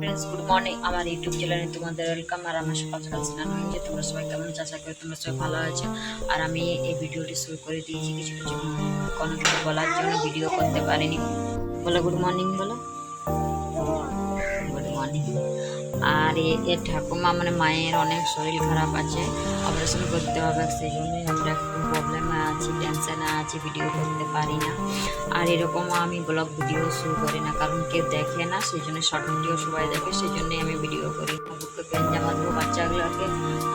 Friends good morning আমার YouTube চ্যানেলে তোমাদের ওয়েলকাম আর আমার সকাল সকাল স্নান হয়েছে তোমরা সবাই কেমন চাষা করে তোমরা সবাই ভালো আছে। আর আমি এই ভিডিওটি শুরু করে দিয়েছি কিছু কিছু কোনো কিছু বলার জন্য ভিডিও করতে পারিনি। বলো গুড মর্নিং বলো। গুড মর্নিং আর এ এ ঠাকুমা মানে মায়ের অনেক শরীর খারাপ আছে অপারেশন করতে হবে সেই জন্যই আমরা একটু প্রবলেমে আছি টেনশনে আছি ভিডিও করতে পারি না। আর এরকম আমি ব্লগ ভিডিও শুরু করি না, কারণ কেউ দেখে না সেই জন্য শর্ট ভিডিও সবাই দেখে সেই জন্যই আমি ভিডিও করি। প্যান্ট জামা দেবো বাচ্চাগুলোকে,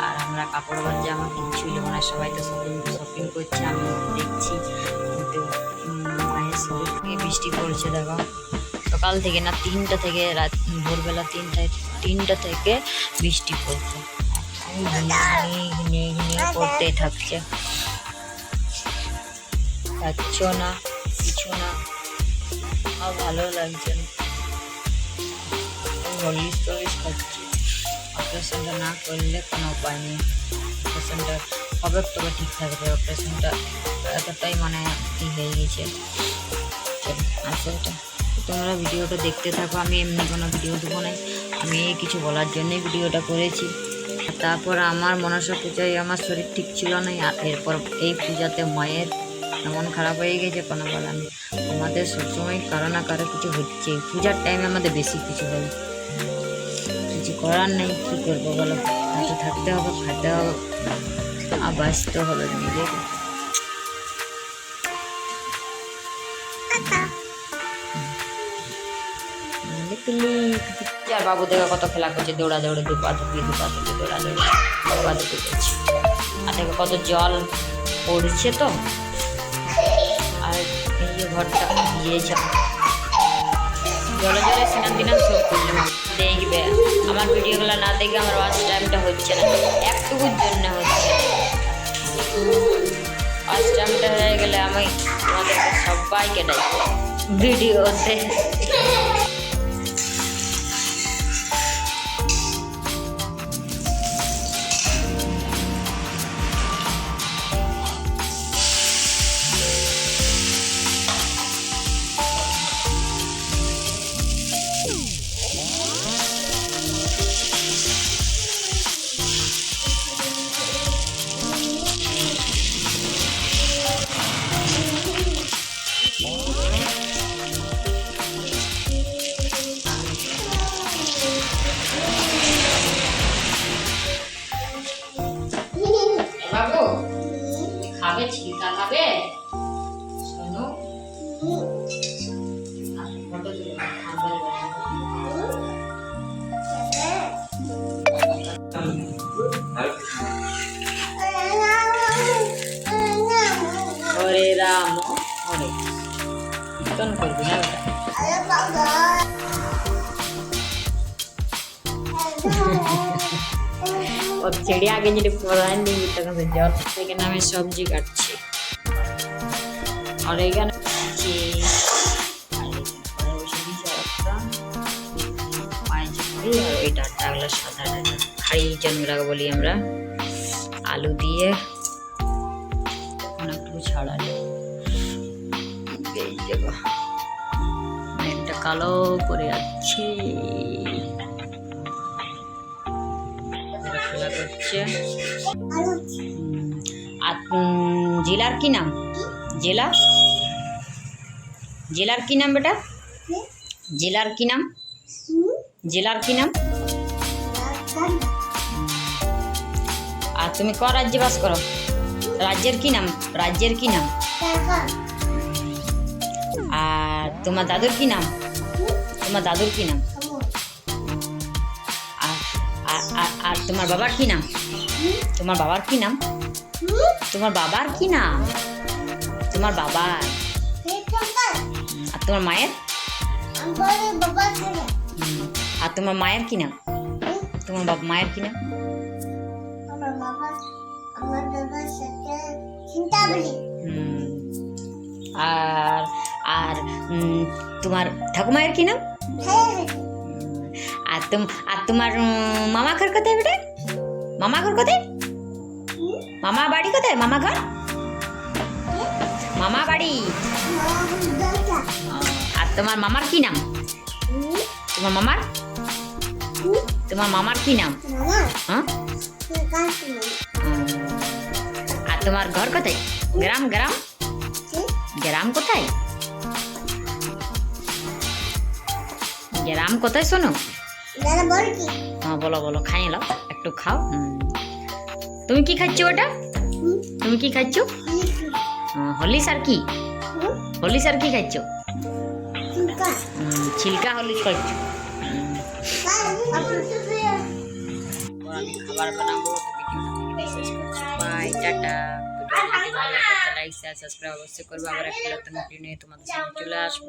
আর আমরা কাপড় বা জামা কিনছি মানে সবাই তো শপিং শপিং করছে আমি দেখছি, কিন্তু মায়ের শরীরে বৃষ্টি পড়ছে, দেখো। সকাল থেকে না তিনটা থেকে রাত, ভোরবেলা তিনটায়, তিনটা থেকে বৃষ্টি পড়ছে পড়তেই থাকছে। যাচ্ছ না, কিছু না। আর ভালো লাগছে না। হলিস টলিস খাচ্ছি। অপারেশনটা না করলে কোনো উপায় নেই। অপারেশনটা কবে তবে ঠিক থাকবে। অপারেশনটা এতটাই মানে হয়ে গেছে। আসলটা তোমরা ভিডিওটা দেখতে থাকো, আমি এমনি কোনো ভিডিও দেবো না। আমি কিছু বলার জন্যই ভিডিওটা করেছি। তারপর আমার মনসা পূজায় আমার শরীর ঠিক ছিল না, আর এরপর এই পূজাতে মায়ের এমন খারাপ হয়ে গেছে কোনো বলার নেই। আমাদের সবসময় কারও না কারও কিছু হচ্ছে। পূজার টাইমে আমাদের বেশি কিছু হয়। কিছু করার নেই, কী করব বলো? থাকতে হবে খাতে হবে। আর বাঁচতে হবে নিজেকে। আর বাবু দেখে কত খেলা করছে, দৌড়া দৌড়ে দু পা ধুপি দু পা ধুপি দৌড়া দৌড়ে দু পা ধুপি করছে আর দেখো কত জল পড়ছে তো। আর এই যে ঘরটা ভিজেছে জলে জলে স্নান দিনান সব করলাম দেখবে, আমার ভিডিওগুলো না দেখে আমার ওয়াচ টাইমটা হচ্ছে না। একটুকুর জন্য হচ্ছে। ওয়াচ টাইমটা হয়ে গেলে আমি তোমাদেরকে সবাইকে ডাকবো ভিডিওতে। খাবে ছিলকা খাবে শোনো হরে রাম হরে। কীর্তন করবি না ওটা और चिड़िया के लिए पुरान नहीं तक से जल लेकिन আমি সবজি কাটছি আর এখানে কাটছি আর এখানে বসে দিয়েছি একটা মায়ের ঝুড়ি আর ওই ডাঁটাগুলো সাদা ডাঁটা খাড়ি জন্মরাগ বলি আমরা আলু দিয়ে অনেকটুকু ছাড়ালে এই দেবো একটা কালো করে যাচ্ছে আর জেলার কি নাম? জেলা? জেলার কি নাম বেটা? জেলার কি নাম? জেলার কি নাম? আর তুমি ক রাজ্যে বাস করো? রাজ্যের কি নাম? রাজ্যের কি নাম? আর তোমার দাদুর কি নাম? তোমার দাদুর কি নাম? আর তোমার বাবার কি নাম? তোমার বাবার কি নাম? তোমার বাবার কি নাম? তোমার বাবার। আর তোমার মায়ের? আর তোমার মায়ের কি নাম? তোমার বাবা মায়ের কি নাম? আর আর তোমার ঠাকুমায়ের কি নাম? আর তুম, আর তোমার মামা ঘর কোথায় বেটা? মামা ঘর কোথায়? মামা বাড়ি কোথায়? মামা ঘর? মামা বাড়ি। আর তোমার মামার কি নাম? তোমার মামার? তোমার মামার কি নাম? হ্যাঁ? আর তোমার ঘর কোথায়? গ্রাম গ্রাম? গ্রাম কোথায়? গ্রাম কোথায় শোনো? হ্যাঁ বলো বলো খাই এলো একটু খাও তুমি কি খাচ্ছ ওটা? তুমি কি খাচ্ছ? হলিস আর কি? হলিস আর কি খাচ্ছ? ছিলকা। হলিস খাচ্ছ। আমি খাবার বানাবো bye tata. Like share subscribe অবশ্যই করব। আবার একটা নতুন ভিডিও নিয়ে তোমাদের সামনে চলে আসব।